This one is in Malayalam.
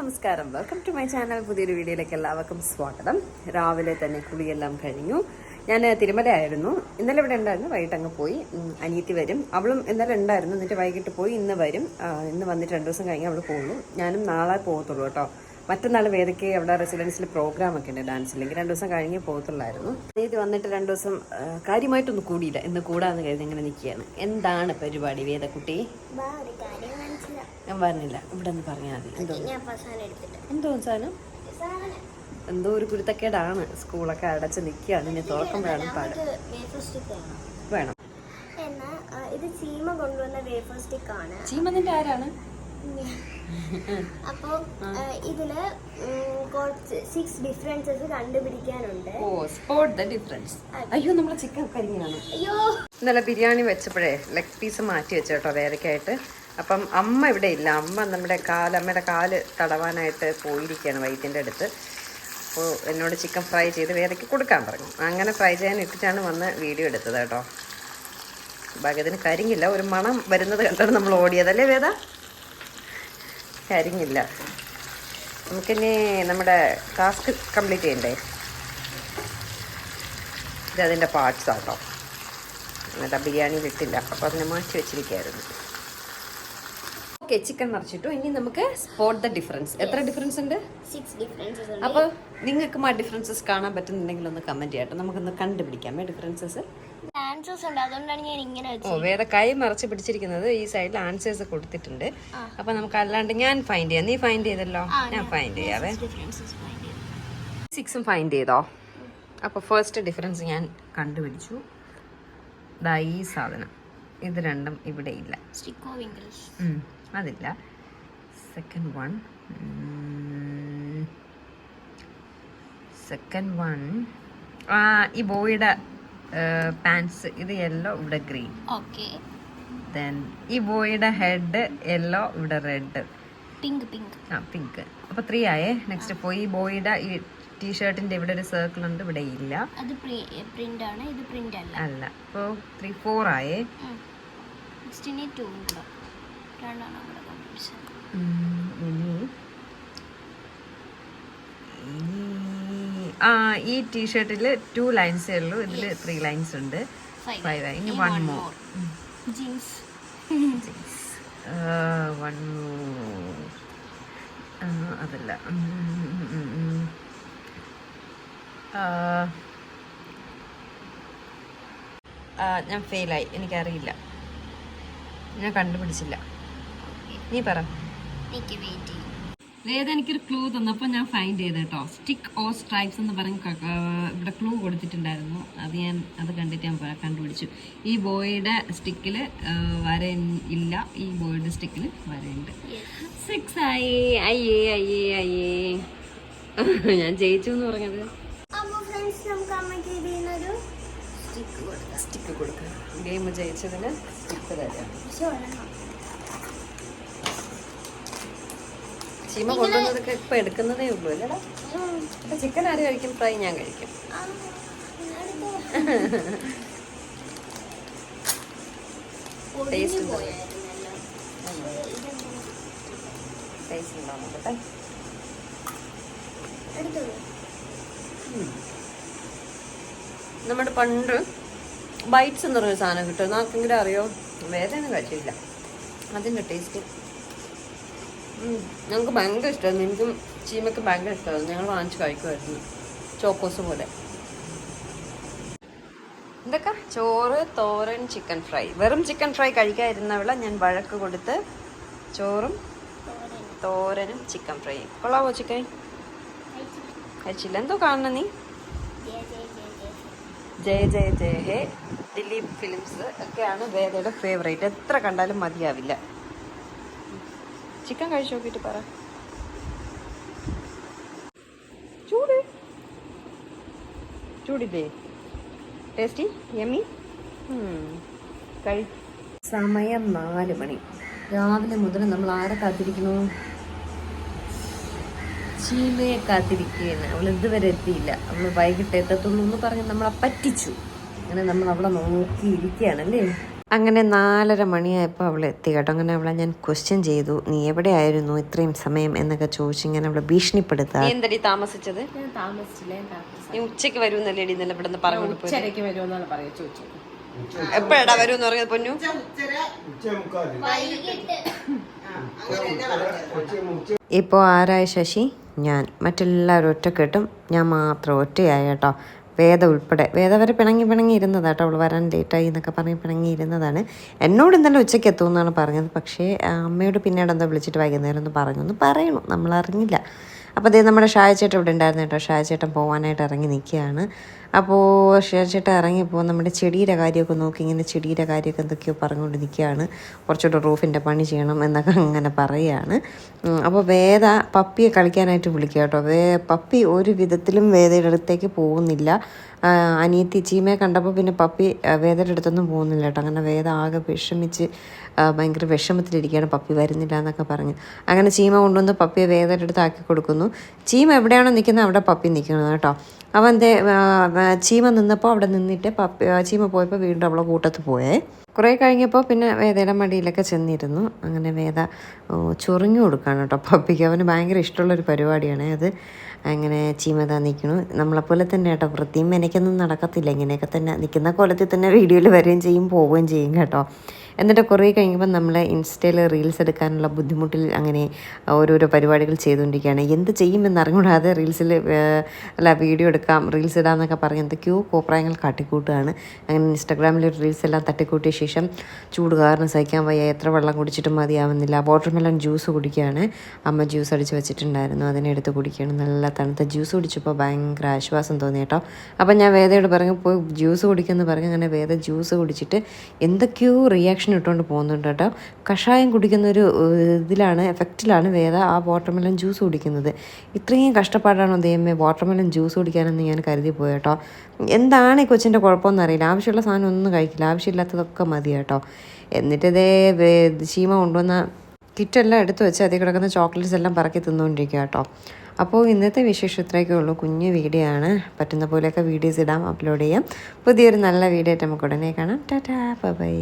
നമസ്കാരം. വെൽക്കം ടു മൈ ചാനൽ പുതിയൊരു വീഡിയോയിലേക്ക് എല്ലാവർക്കും സ്വാഗതം. രാവിലെ തന്നെ കുളിയെല്ലാം കഴിഞ്ഞു. ഞാൻ തിരുമലയായിരുന്നു. ഇന്നലെ ഇവിടെ ഉണ്ടായിരുന്നു. വൈകിട്ട് അങ്ങ് പോയി. അനിയത്തി വരും. അവളും ഇന്നലെ ഉണ്ടായിരുന്നു. എന്നിട്ട് വൈകിട്ട് പോയി. ഇന്ന് വരും. ഇന്ന് വന്നിട്ട് രണ്ട് ദിവസം കഴിഞ്ഞ് അവൾ പോകുന്നു ഞാനും നാളെ പോകത്തുള്ളൂ കേട്ടോ. മറ്റന്നാൾ വേദയ്ക്ക് അവിടെ റെസിഡൻസിൽ പ്രോഗ്രാം ഒക്കെ ഉണ്ട്. ഡാൻസിലേക്ക് രണ്ട് ദിവസം കഴിഞ്ഞ് പോകത്തുള്ളായിരുന്നു. അനിയത്തി വന്നിട്ട് രണ്ട് ദിവസം കാര്യമായിട്ടൊന്നും കൂടിയില്ല. ഇന്ന് കൂടാന്ന് കരുതി ഇങ്ങനെ നിൽക്കുകയാണ് എന്താണ് പരിപാടി വേദക്കുട്ടി? പറഞ്ഞില്ല ഇവിടെ നിന്ന് പറഞ്ഞാൽ മതി. എന്തോ? എന്തോ സാധനം. എന്തോ ഒരു കുരുത്തക്കേടാണ്. സ്കൂളൊക്കെ അടച്ച് നിൽക്കുക അതിന് തുറക്കുമ്പോഴാണ് പാട് ഇത് വേഫർ ആണ് വേണം. ഇത് ചീമ കൊണ്ടുവന്ന വേഫർ സ്റ്റിക്ക് ആണ്. ചീമന്നിന്റെ ആരാണ്? അപ്പോൾ ഇതിൽ കുറച്ച് സിക്സ് ഡിഫറൻസസ് കണ്ടുപിടിക്കാനുണ്ട്. ഓ സ്പോട്ട് ദ ഡിഫറൻസ് അയ്യോ നമ്മളെ ചിക്കൻ കരിഞ്ഞാണ് അയ്യോ. ഇന്നലെ ബിരിയാണി വെച്ചപ്പോഴേ ലെഗ് പീസ് മാറ്റി വെച്ചോട്ടോ വേറെ വേദയ്ക്കായിട്ട് അപ്പം അമ്മ ഇവിടെ ഇല്ല. അമ്മ നമ്മുടെ കാൽ അമ്മയുടെ കാൽ തടവാനായിട്ട് പോയിരിക്കുകയാണ് വൈദ്യന്റെ അടുത്ത്. അപ്പോൾ എന്നോട് ചിക്കൻ ഫ്രൈ ചെയ്ത് വേദയ്ക്ക് കൊടുക്കാൻ പറഞ്ഞു. അങ്ങനെ ഫ്രൈ ചെയ്യാൻ ഇട്ടിട്ടാണ് വന്ന് വീഡിയോ എടുത്തത് കേട്ടോ. ഭഗതിന് കരിങ്ങില്ല ഒരു മണം വരുന്നത് കണ്ടാണ് നമ്മൾ ഓടിയതല്ലേ വേദ? കരിങ്ങില്ല നമുക്കിനി നമ്മുടെ ടാസ്ക് കംപ്ലീറ്റ് ചെയ്യണ്ടേ? ഇതതിന്റെ അതിന്റെ പാർട്സ് ആട്ടോ. എന്നിട്ട് ബിരിയാണി ഇട്ടില്ല. അപ്പോൾ അതിനെ മാറ്റി വെച്ചിരിക്കുകയായിരുന്നു. ഓക്കെ ചിക്കൻ നിറച്ചിട്ടു ഇനി നമുക്ക് സ്പോട്ട് ദ ഡിഫറൻസ് എത്ര ഡിഫറൻസ് ഉണ്ട്? അപ്പോൾ നിങ്ങൾക്കും ആ ഡിഫറൻസസ് കാണാൻ പറ്റുന്നുണ്ടെങ്കിൽ ഒന്ന് കമന്റ് ചെയ്യട്ടെ. നമുക്കൊന്ന് കണ്ടുപിടിക്കാം. ഡിഫറൻസസ് ഓ വേറെ കൈ മറച്ച് പിടിച്ചിരിക്കുന്നത് ഈ സൈഡിൽ ആൻസേഴ്സ് കൊടുത്തിട്ടുണ്ട്. അപ്പൊ നമുക്ക് അല്ലാണ്ട് ഞാൻ ഫൈൻഡ് ചെയ്യാം. നീ ഫൈൻഡ് ചെയ്തല്ലോ. ഞാൻ ഫൈൻഡ് ചെയ്യാവേ. സിക്സും ഫൈൻഡ് ചെയ്തോ? അപ്പോൾ ഫസ്റ്റ് ഡിഫറൻസ് ഞാൻ കണ്ടുപിടിച്ചു. ദാ ഈ സാധനം. ഇത് രണ്ടും ഇവിടെ ഇല്ല. അതില്ല. സെക്കൻഡ് വൺ സെക്കൻഡ് വൺ ഈ ബോയുടെ പാൻസ് ഇത് യെല്ലോ ഇവിടെ ഗ്രീൻ ഓക്കെ ദെൻ ഈ ബോയുടെ ഹെഡ് യെല്ലോ ഇവിടെ റെഡ് പിങ്ക് പിങ്ക് ആ പിങ്ക് അപ്പോൾ ത്രീ ആയേ. നെക്സ്റ്റ് പോയി ഈ ബോയുടെ ഈ ടീഷർട്ടിന്റെ ഇവിടെ ഒരു സർക്കിൾ ഉണ്ട് ഇവിടെ ഇല്ല. അത് പ്രിന്റ് ആണ്. ഇത് പ്രിന്റ് അല്ല. അല്ല. അപ്പോൾ ത്രീ ഫോർ ആയേ. നെക്സ്റ്റ് ഇനി ടൂ കൂടെ നമ്മുടെ ഇനി ആ ഈ ടീഷർട്ടിൽ ടു ലൈൻസേ ഉള്ളൂ. ഇതിൽ ത്രീ ലൈൻസ് ഉണ്ട്. ഫൈവ് ആയി ഇനി one more jeans one more അതല്ല. ഞാൻ ഫെയിലായി എനിക്കറിയില്ല. ഞാൻ കണ്ടുപിടിച്ചില്ല. നീ പറ. വേദ എനിക്കൊരു ക്ലൂ തന്നപ്പോൾ ഞാൻ ഫൈൻഡ് ചെയ്ത് കേട്ടോ സ്റ്റിക്ക് ഓ സ്ട്രൈപ്സ് എന്ന് പറഞ്ഞ് ഇവിടെ ക്ലൂ കൊടുത്തിട്ടുണ്ടായിരുന്നു. അത് ഞാൻ അത് കണ്ടിട്ട് ഞാൻ കണ്ടുപിടിച്ചു. ഈ ബോയുടെ സ്റ്റിക്കിൽ വര ഇല്ല. ഈ ബോയുടെ സ്റ്റിക്കിൽ വരയുണ്ട്. സിക്സ് ആയി. അയ്യേ അയ്യേ അയ്യേ. ഞാൻ ജയിച്ചു എന്ന് പറഞ്ഞത്. സ്റ്റിക്ക് കൊടുക്കാം. ഗെയിം ജയിച്ചതിന് സ്റ്റിക്ക് തരാം പക്ഷെ ഒരെണ്ണം ചീമ കൊണ്ടുവന്നതൊക്കെ ഇപ്പൊ എടുക്കുന്നതേ ഉള്ളൂ അല്ലേടാ? ചിക്കൻ ആര് കഴിക്കും? ഫ്രൈ ഞാൻ കഴിക്കും. ടേസ്റ്റ് നോക്കട്ടെ. നമ്മുടെ പണ്ട് ബൈറ്റ്സ് എന്ന് പറഞ്ഞൊരു സാധനം കിട്ടും. ആർക്കെങ്കിലും അറിയോ? ഒന്നും കഴിച്ചില്ല അതിന്റെ ടേസ്റ്റ് ഞങ്ങൾക്ക് ഭയങ്കര ഇഷ്ടമായിരുന്നു. എനിക്കും ചീമയ്ക്ക് ഭയങ്കര ഇഷ്ടമായിരുന്നു. ഞങ്ങൾ വാങ്ങിച്ച് കഴിക്കുമായിരുന്നു. ചോക്കോസ് പോലെ. ഇതൊക്കെ ചോറ് തോരൻ ചിക്കൻ ഫ്രൈ. വെറും ചിക്കൻ ഫ്രൈ കഴിക്കാതിരുന്നവളെ ഞാൻ വഴക്ക് കൊടുത്ത് ചോറും. തോരനും ചിക്കൻ ഫ്രൈ കൊള്ളാവോ ചിക്കൻ. കഴിച്ചില്ല. എന്തോ കാണുന്ന നീ. ജയ ജയ ജയ. ഹേ ദിലീപ് ഫിലിംസ് ഒക്കെയാണ് വേദയുടെ ഫേവറേറ്റ് എത്ര കണ്ടാലും മതിയാവില്ല. ചിക്കൻ കഴിച്ചു നോക്കിയിട്ട് പറ. ചൂട്. ചൂടില്ലേ? ടേസ്റ്റി യമ്മി കഴി സമയം നാല് മണി. രാവിലെ മുതൽ നമ്മൾ ആരെ കാത്തിരിക്കുന്നു? ചീമയെ കാത്തിരിക്കുകയാണ്. അവൾ ഇതുവരെ എത്തിയില്ല. അവൾ വൈകിട്ട് എത്തത്തുള്ളൂ എന്ന് പറഞ്ഞ് നമ്മളെ പറ്റിച്ചു. അങ്ങനെ നമ്മൾ അവളെ നോക്കിയിരിക്കുകയാണല്ലേ അങ്ങനെ നാലര മണിയായപ്പോൾ അവൾ എത്തി കേട്ടോ. അങ്ങനെ അവളെ ഞാൻ ക്വസ്റ്റ്യൻ ചെയ്തു. നീ എവിടെയായിരുന്നു ഇത്രയും സമയം? എന്നൊക്കെ ചോദിച്ചു ഇങ്ങനെ അവളെ ഭീഷണിപ്പെടുത്താ എന്തടി താമസിച്ചത്. നീ ഉച്ചയ്ക്ക് വരുമെന്നല്ലേ ഇടി ഇന്നലെ ഇവിടെ പറഞ്ഞു ഉച്ചരയ്ക്ക് വരുമെന്നാണ് പറയാ ചോദിച്ചു. എപ്പോഴാ വരും പറഞ്ഞത് പൊന്നു? ഇപ്പോൾ ആരായ ശശി? ഞാൻ. മറ്റെല്ലാവരും ഒറ്റക്കെട്ടും. ഞാൻ മാത്രം ഒറ്റയായി കേട്ടോ. വേദ ഉൾപ്പെടെ. വേദ വരെ പിണങ്ങി പിണങ്ങി ഇരുന്നതാണ് കേട്ടോ അവൾ വരാൻ ലേറ്റായി എന്നൊക്കെ പറഞ്ഞ് പിണങ്ങി ഇരുന്നതാണ്. എന്നോട് ഇന്നലെ ഉച്ചയ്ക്ക് എത്തുമെന്നാണ് പറഞ്ഞത്. പക്ഷേ അമ്മയോട് പിന്നീട് എന്താ വിളിച്ചിട്ട് വൈകുന്നേരം ഒന്ന് പറഞ്ഞു. ഒന്ന് പറയണം. നമ്മൾ അറിഞ്ഞില്ല അപ്പോൾ അതേ നമ്മുടെ ഷായച്ചേട്ടൻ ഇവിടെ ഉണ്ടായിരുന്നു കേട്ടോ. ഷായച്ചേട്ടൻ പോകാനായിട്ട് ഇറങ്ങി നിൽക്കുകയാണ്. അപ്പോൾ ഷായച്ചേട്ടൻ ഇറങ്ങിയപ്പോൾ നമ്മുടെ ചെടിയുടെ കാര്യമൊക്കെ നോക്കി ഇങ്ങനെ ചെടിയുടെ കാര്യമൊക്കെ എന്തൊക്കെയോ പറഞ്ഞുകൊണ്ട് നിൽക്കുകയാണ്. കുറച്ചുകൂടെ റൂഫിന്റെ പണി ചെയ്യണം എന്നൊക്കെ അങ്ങനെ പറയുകയാണ്. അപ്പോൾ വേദ പപ്പിയെ കളിക്കാനായിട്ട് വിളിക്കുക കേട്ടോ. വേ പപ്പി ഒരു വിധത്തിലും വേദയുടെ അടുത്തേക്ക് പോകുന്നില്ല. അനിയത്തി ചീമയെ കണ്ടപ്പോൾ പിന്നെ പപ്പി വേദയുടെ അടുത്തൊന്നും പോകുന്നില്ല കേട്ടോ. അങ്ങനെ വേദ ആകെ വിഷമിച്ച് ഭയങ്കര വിഷമത്തിലിരിക്കുകയാണ്. പപ്പി വരുന്നില്ല എന്നൊക്കെ പറഞ്ഞ്. അങ്ങനെ ചീമ കൊണ്ടുവന്ന് പപ്പിയെ വേദയുടെ അടുത്ത് ആക്കി കൊടുക്കുന്നു. ചീമ എവിടെയാണോ നിൽക്കുന്നത് അവിടെ പപ്പി നിൽക്കുന്നത് കേട്ടോ. അവന്റെ ചീമ നിന്നപ്പോൾ അവിടെ നിന്നിട്ട് പപ്പി ചീമ പോയപ്പോൾ വീണ്ടും അവളെ കൂട്ടത്ത് പോയേ. കുറേ കഴിഞ്ഞപ്പോൾ പിന്നെ വേദയുടെ മടിയിലൊക്കെ ചെന്നിരുന്നു. അങ്ങനെ വേദ ചൊറിഞ്ഞു കൊടുക്കുകയാണ് കേട്ടോ പപ്പിക്ക്. അവന് ഭയങ്കര ഇഷ്ടമുള്ളൊരു പരിപാടിയാണ് അത്. അങ്ങനെ ചീമത നിൽക്കണു നമ്മളെപ്പോലെ തന്നെ കേട്ടോ വൃത്തിയും എനിക്കൊന്നും നടക്കത്തില്ല. ഇങ്ങനെയൊക്കെ തന്നെ നിൽക്കുന്ന കോലത്തിൽ തന്നെ വീഡിയോയിൽ വരികയും ചെയ്യും പോവുകയും ചെയ്യും കേട്ടോ. എന്നിട്ട് കുറേ കഴിയുമ്പോൾ നമ്മൾ ഇൻസ്റ്റയിൽ റീൽസ് എടുക്കാനുള്ള ബുദ്ധിമുട്ടിൽ അങ്ങനെ ഓരോരോ പരിപാടികൾ ചെയ്തുകൊണ്ടിരിക്കുകയാണ്. എന്ത് ചെയ്യുമെന്ന് അറിഞ്ഞുകൂടാതെ റീൽസിൽ അല്ല വീഡിയോ എടുക്കാം റീൽസ് ഇടാമെന്നൊക്കെ പറഞ്ഞ് എന്തൊക്കെയോ കോപ്രായങ്ങൾ കാട്ടിക്കൂട്ടുകയാണ്. അങ്ങനെ ഇൻസ്റ്റാഗ്രാമിൽ റീൽസ് എല്ലാം തട്ടിക്കൂട്ടിയ ശേഷം ചൂട് കാരണം സഹിക്കാൻ വയ്യ. എത്ര വെള്ളം കുടിച്ചിട്ടും മതിയാവുന്നില്ല. Watermelon juice കുടിക്കുകയാണ്. അമ്മ ജ്യൂസ് അടിച്ച് വെച്ചിട്ടുണ്ടായിരുന്നു. അതിനെടുത്ത് കുടിക്കുകയാണ്. നല്ല തണുത്ത ജ്യൂസ് കുടിച്ചപ്പോൾ ഭയങ്കര ആശ്വാസം തോന്നി കേട്ടോ. അപ്പം ഞാൻ വേദയോട് പറഞ്ഞു പോയി ജ്യൂസ് കുടിക്കുമെന്ന് പറഞ്ഞ് അങ്ങനെ വേദ ജ്യൂസ് കുടിച്ചിട്ട് എന്തൊക്കെയോ റിയാക്ഷൻ ഇട്ടുകൊണ്ട് പോകുന്നുണ്ട് കേട്ടോ. കഷായം കുടിക്കുന്ന ഒരു ഇതിലാണ് എഫക്റ്റിലാണ് വേദ ആ വാട്ടർമെലൺ ജ്യൂസ് കുടിക്കുന്നത്. ഇത്രയും കഷ്ടപ്പാടാണോ ദൈവമേ വാട്ടർമെലൺ ജ്യൂസ് കുടിക്കാനെന്ന് ഞാൻ കരുതി പോയി കേട്ടോ. എന്താണ് ഈ കൊച്ചിന്റെ കുഴപ്പമെന്ന് അറിയില്ല. ആവശ്യമുള്ള സാധനം ഒന്നും കഴിക്കില്ല. ആവശ്യമില്ലാത്തതൊക്കെ മതി കേട്ടോ. എന്നിട്ട് ഇതേ വേ- ശീമ കൊണ്ടുവന്ന കിറ്റെല്ലാം എടുത്തു വെച്ച് അതിൽ കിടക്കുന്ന ചോക്ലേറ്റ്സ് എല്ലാം പറക്കി തിന്നുകൊണ്ടിരിക്കുക കേട്ടോ. അപ്പോൾ ഇന്നത്തെ വിശേഷം ഇത്രയൊക്കെ ഉള്ളൂ. കുഞ്ഞു വീഡിയോ ആണ്. പറ്റുന്ന പോലെയൊക്കെ വീഡിയോസ് ഇടാം അപ്ലോഡ് ചെയ്യാം. പുതിയൊരു നല്ല വീഡിയോ ആയിട്ട് നമുക്ക് ഉടനെ കാണാം. Tata bye.